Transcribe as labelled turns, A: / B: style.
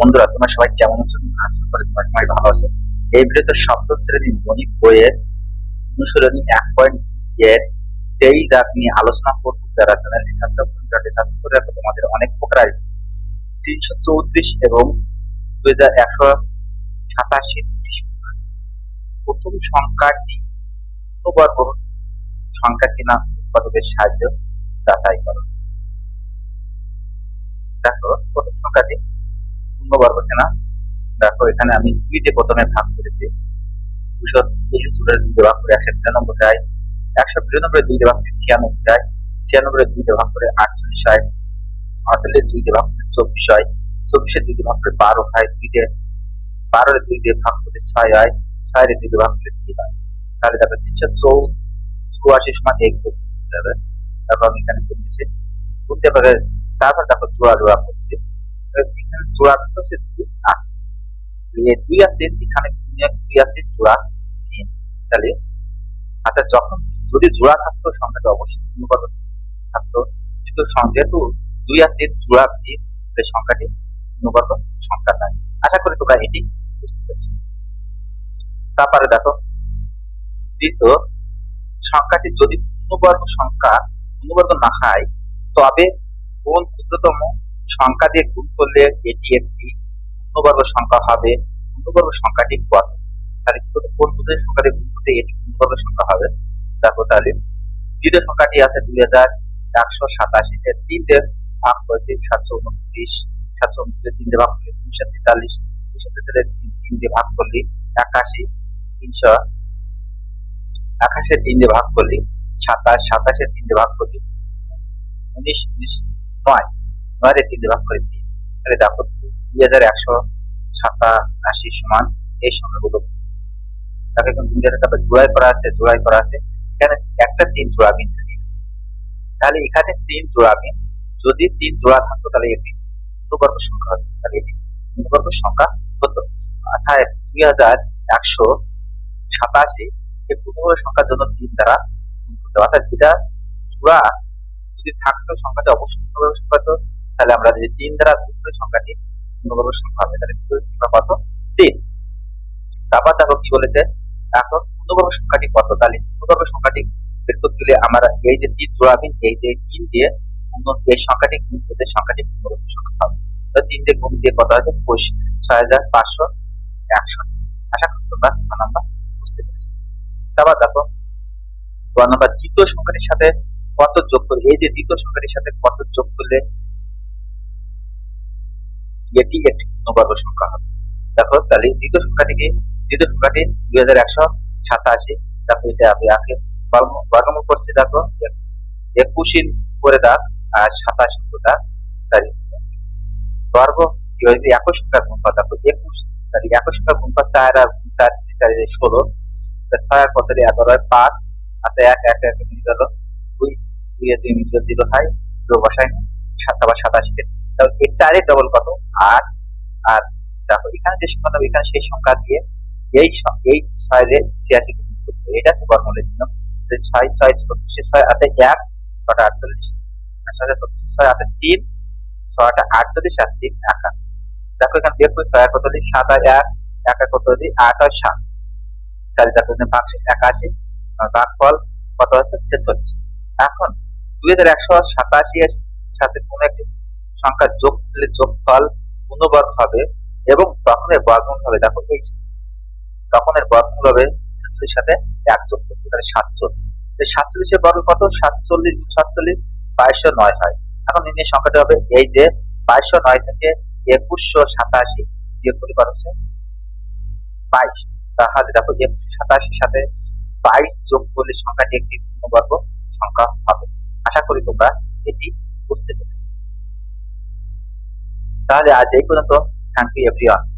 A: বন্ধুরা, তোমরা সবাই কেমন আছো? আশা করি তোমরা সবাই ভালো আছো। এই ভিডিওতে সপ্তম শ্রেণির গণিত বইয়ের অনুশীলনী এক পয়েন্ট এর তেইশ দাগ নিয়ে আলোচনা করব। যারা চ্যানেলটি সাবস্ক্রাইব করে চ্যানেলটি সাবস্ক্রাইব করে রাখো। তোমাদের অনেক উপকারী তিনশো চৌত্রিশ এবং দুই হাজার একশো সাতাশি দুটি সংখ্যা। প্রথম সংখ্যাটি পূর্ণবর্গ সংখ্যা কিনা উৎপাদকের সাহায্য যাচাই করো। পূর্ণবর্গ কিনা। দেখো এখানে আমি দুই প্রথমে ভাগ করেছি। দুশো তেইশ দুই ভাগ করে একশো বিরানব্বই হয় একশো বিরানব্বই দুই দিয়ে ভাগ করে ছিয়ানব্বই হয় ছিয়ানব্বই দুই দিয়ে ভাগ করে আটচল্লিশ হয় আটচল্লিশ দুই দিয়ে ভাগ করে চব্বিশ হয় চব্বিশের দুই ভাগ করে বারো হয় দুই দিয়ে বারোর দুই দিয়ে ভাগ করে ছয় হয় ছয়ের দুই দিয়ে ভাগ করে তিন হয় তাহলে দেখো তিনশো চৌ চুয়াশি সমান এক হবে। তারপর আমি এখানে করতেছি করতে পারে তারপর দেখো জোড়া জোড়া করছি। দুই তিন। দুই দুই তিন তাহলে আচ্ছা যখন যদি জোড়া থাকতো, সংখ্যাটা অবশ্যই থাকতো। কিন্তু যেহেতু দুই তিন সংখ্যাটি সংখ্যা নয় আশা করি তোমরা এটি বুঝতে পেরেছ। তারপরে দেখো, দ্বিতীয়, সংখ্যাটি যদি পূর্ণবর্গ সংখ্যা পূর্ণবর্গ না হয়, তবে কোন ক্ষুদ্রতম সংখ্যা দিয়ে গুণ করলে এটি একটি পূর্ণবর্গ সংখ্যা হবে। পূর্ণবর্গ সংখ্যাটি কত? তাহলে কি করতে কোন ক্ষুদ্র সংখ্যা দিয়ে গুণ করতে এটি পূর্ণবর্গ সংখ্যা হবে? দেখো তাহলে দ্বিতীয় সংখ্যাটি আছে দুই হাজার একশো সাতাশিতে তিন দিয়ে ভাগ করেছি সাতশো উনত্রিশ। সাতশো উনত্রিশ তিন দিয়ে ভাগ করলে তিনশো তেতাল্লিশ। তিনশো তেতাল্লিশ তিন দিয়ে ভাগ করলে একাশি। তিনশো একাশে তিন দিয়ে ভাগ করলে সাতাশ। সাতাশে তিন দিয়ে ভাগ করলে উনিশ। উনিশ নয়। নয় তিন ভাগ করে তিন তাহলে দেখো, দুই হাজার একশো সাতাশি সমান এই সংখ্যাগুলো। তাকে এখন দুই হাজার, তারপর জোড়াই করা আছে জোড়াই করা আছে। এখানে একটা তিন জোড়া বিন থাকে তাহলে এখানে তিন জোড়া বিন যদি তিন জোড়া থাকতো, তাহলে এটি পূর্ণবর্গ সংখ্যা হতো। তাহলে এটি পূর্ণবর্গ সংখ্যা হতো। অর্থাৎ দুই হাজার একশো সাতাশি এই পূর্ণবর্গ সংখ্যার জন্য তিন দ্বারা অর্থাৎ যেটা জোড়া যদি থাকতো, সংখ্যাটা অবশ্যই পূর্ণবর্গ সংখ্যা হতো। তাহলে আমরা যদি তিন দ্বারা গুণ সংখ্যাটি সংখ্যা হবে, তাহলে কত? তিন। তারপর দেখো কি বলেছে? এখন সংখ্যাটি কত? তাহলে সংখ্যাটি বের করতে গেলে আমরা এই যে তিন এই যে তিন দিয়ে এই সংখ্যাটি গুণ করতে সংখ্যাটি সংখ্যা হবে। তিন দিয়ে গুণ দিয়ে কত আছে ছয় হাজার পাঁচশো একষট্টি। আশা করি তোমরা নাম্বার বুঝতে পেরেছ। তারপর দেখো নাম্বার সংখ্যাটির সাথে কত যোগ করলে এই যে দ্বিতীয় সংখ্যাটির সাথে কত যোগ করলে এটি একটি পূর্ণবর্গ সংখ্যা হবে। দেখো তাহলে দ্বিতীয় সংখ্যাটিকে, দ্বিতীয় সংখ্যাটি দুই হাজার একশো সাতাশি দেখো এটা আমি আগে বর্গ- করছি দেখো একুশিন করে দাও আর সাতাশি করে দাও তাই বর্গ কি হয়েছে একই সংখ্যার গুণফল দেখো একুশ, তাহলে একই সংখ্যার গুণফল চার আর চার চার ষোলো ছয় আর কত দিয়ে এগারো আর পাঁচ হাতে এক এক এক মিলে গেল দুই। দুই আর দুই মিলে জিরো হয় জিরো বসাই সাত আবার সাতাশি কেটে। তাহলে এই চারের ডবল কত? আট। আর দেখো, এখানে যে সংখ্যা এখানে সেই সংখ্যা দিয়ে এই এই ছয় ছিয়াশি এটা আছে বর্গমূলের জন্য ছয় ছয়, ছত্রিশ, ছয় হাতে এক ছটা আটচল্লিশ। ছয়টা ছত্রিশ, ছয় হাতে তিন। ছয়টা আটচল্লিশ আর তিন একা। দেখো, এখানে করে ছয় আর কত দিই? সাত আর এক। এক আর কত আট আর সাত। তাহলে দেখো ভাগশেষ একাশি। ভাগফল কত আছে? ছেচল্লিশ। এখন দুই হাজার একশো সাতাশি সাথে কোনো একটি সংখ্যা যোগ করলে যোগফল পূর্ণবর্গ হবে এবং তখন এর বর্গমূল হবে দেখো এই যে, তখন এর বর্গমূল হবে ছেচল্লিশ সাথে এক যোগ করতে তাহলে সাতচল্লিশ। সাতচল্লিশের বর্গ কত? সাতচল্লিশ সাতচল্লিশ বাইশশো নয় হয়। এখন নির্ণয় সংখ্যাটা হবে এই যে বাইশশো নয় থেকে একুশশো সাতাশি বিয়োগ করে হচ্ছে? বাইশ। তাহলে দেখো একুশশো সাতাশির সাথে বাইশ যোগ করলে সংখ্যাটি একটি পূর্ণবর্গ সংখ্যা হবে। আশা করি তোমরা এটি বুঝতে পেরেছ। Dale a Jay Kudanto. Thank you everyone.